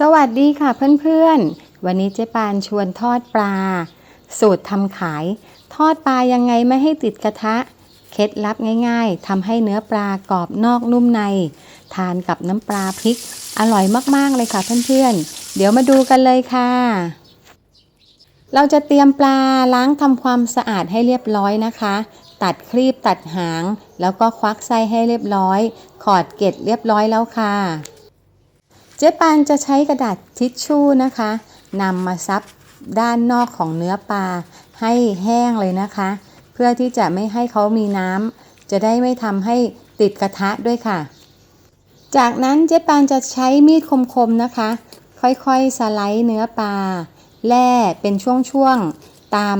สวัสดีค่ะเพื่อนๆ วันนี้เจ๊ปานชวนทอดปลา สูตรทำขาย ทอดปลายังไงไม่ให้ติดกระทะ เคล็ดลับง่ายๆทำให้เนื้อปลากรอบนอกนุ่มใน ทานกับน้ำปลาพริก อร่อยมากๆเลยค่ะเพื่อนๆ เดี๋ยวมาดูกันเลยค่ะ เราจะเตรียมปลาล้างทำความสะอาดให้เรียบร้อยนะคะ ตัดครีบตัดหาง แล้วก็ควักไส้ให้เรียบร้อย ขอดเกล็ดเรียบร้อยแล้วค่ะ เจ๊ปานจะใช้กระดาษทิชชู่นะคะนำมาซับด้านนอกของเนื้อปลาให้แห้งเลยนะคะ เพื่อที่จะไม่ให้เขามีน้ำจะได้ไม่ทำให้ติดกระทะด้วยค่ะ จากนั้นเจ๊ปานจะใช้มีดคมๆนะคะ ค่อยๆสไลด์เนื้อปลาแล่เป็นช่วงๆตาม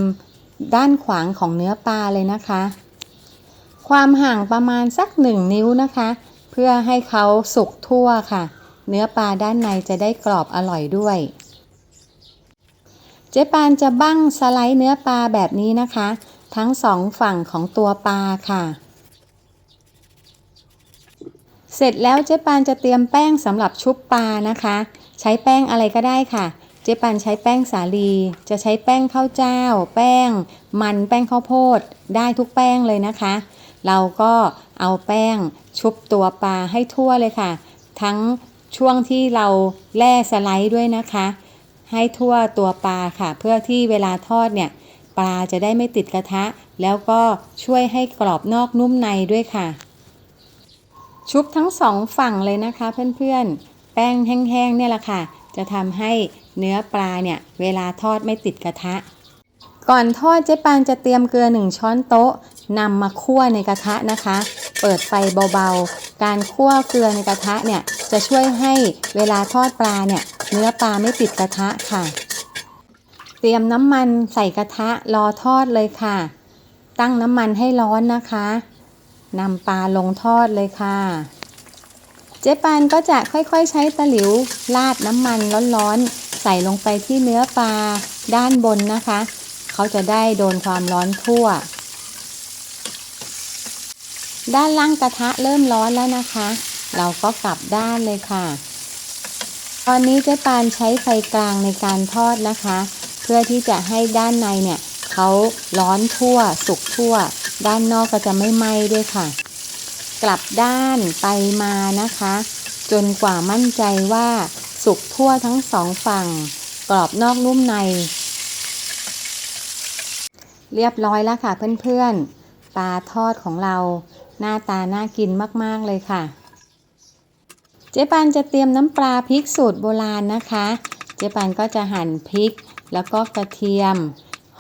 ด้านขวางของเนื้อปลาเลยนะคะ ความห่างประมาณสักหนึ่งนิ้วนะคะ เพื่อให้เขาสุกทั่วค่ะ เนื้อปลาด้านในจะได้กรอบอร่อยด้วย เจ๊ปานจะบั้งสไลด์เนื้อปลาแบบนี้นะคะ ทั้งสองฝั่งของตัวปลาค่ะ เสร็จแล้วเจ๊ปานจะเตรียมแป้งสำหรับชุบปลานะคะ ใช้แป้งอะไรก็ได้ค่ะเจ๊ปานใช้แป้งสาลี จะใช้แป้งข้าวเจ้า แป้ง มันแป้งข้าวโพด ได้ทุกแป้งเลยนะคะ เราก็เอาแป้งชุบตัวปลาให้ทั่วเลยค่ะ ทั้ง ช่วงที่เราแล่สไลด์ด้วยนะคะ ให้ทั่วตัวปลาค่ะ เพื่อที่เวลาทอดเนี่ยปลาจะได้ไม่ติดกระทะ แล้วก็ช่วยให้กรอบนอกนุ่มในด้วยค่ะ ชุบทั้งสองฝั่งเลยนะคะเพื่อนๆ แป้งแห้งๆเนี่ยแหละค่ะ จะทำให้เนื้อปลาเนี่ยเวลาทอดไม่ติดกระทะ ก่อนทอดเจ๊ปานจะเตรียมเกลือ1ช้อนโต๊ะนำมาคั่วในกระทะนะคะ เปิดไฟเบาๆ การคั่วเกลือในกระทะเนี่ยจะช่วยให้เวลาทอดปลาเนี่ยเนื้อปลาไม่ติดกระทะค่ะ เตรียมน้ำมันใส่กระทะรอทอดเลยค่ะ ตั้งน้ำมันให้ร้อนนะคะนำปลาลงทอดเลยค่ะ เจ๊ปานก็จะค่อยๆใช้ตะหลิวราดน้ำมันร้อนๆใส่ลงไปที่เนื้อปลาด้านบนนะคะ เขาจะได้โดนความร้อนทั่ว ด้านล่างกระทะเริ่มร้อนแล้วนะคะ เราก็กลับด้านเลยค่ะ ตอนนี้เจ๊ปานใช้ไฟกลางในการทอดนะคะ เพื่อที่จะให้ด้านในเนี่ยเขาร้อนทั่ว สุกทั่ว ด้านนอกก็จะไม่ไหม้ด้วยค่ะ กลับด้านไปมานะคะ จนกว่ามั่นใจว่าสุกทั่วทั้งสองฝั่ง กรอบนอกนุ่มใน เรียบร้อยแล้วค่ะเพื่อนๆปลาทอดของเรา หน้าตาน่ากินมากๆเลยค่ะ เจ๊ปานจะเตรียมน้ำปลาพริกสูตรโบราณนะคะ เจ๊ปานก็จะหั่นพริกแล้วก็กระเทียม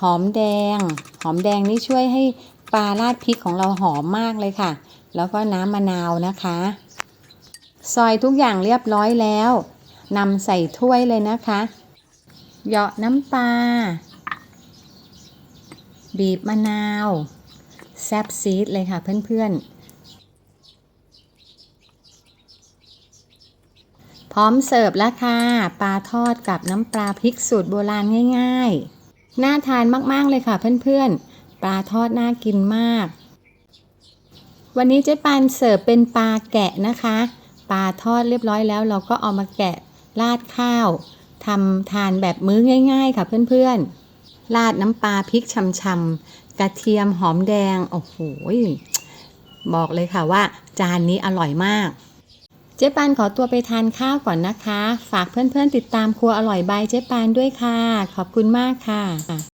หอมแดง หอมแดงนี่ช่วยให้ปลาราดพริกของเราหอมมากเลยค่ะ แล้วก็น้ำมะนาวนะคะ ซอยทุกอย่างเรียบร้อยแล้วนำใส่ถ้วยเลยนะคะเหยาะน้ำปลาบีบมะนาว แซบซีดเลยค่ะเพื่อนๆ พร้อมเสิร์ฟแล้วค่ะปลาทอดกับน้ำปลาพริกสูตรโบราณง่ายๆ น่าทานมากๆเลยค่ะเพื่อนๆ ปลาทอดน่ากินมาก วันนี้เจ๊ปานเสิร์ฟเป็นปลาแกะนะคะ ปลาทอดเรียบร้อยแล้ว เราก็เอามาแกะราดข้าวทำทานแบบมื้อง่าย ๆ ค่ะเพื่อนๆ ราดน้ำปลาพริกช่ำๆกระเทียมหอมแดง โอ้โห บอกเลยค่ะว่า จานนี้อร่อยมาก เจ๊ปานขอตัวไปทานข้าวก่อนนะคะ ฝากเพื่อนๆติดตามครัวอร่อยบายเจ๊ปานด้วยค่ะ ขอบคุณมากค่ะ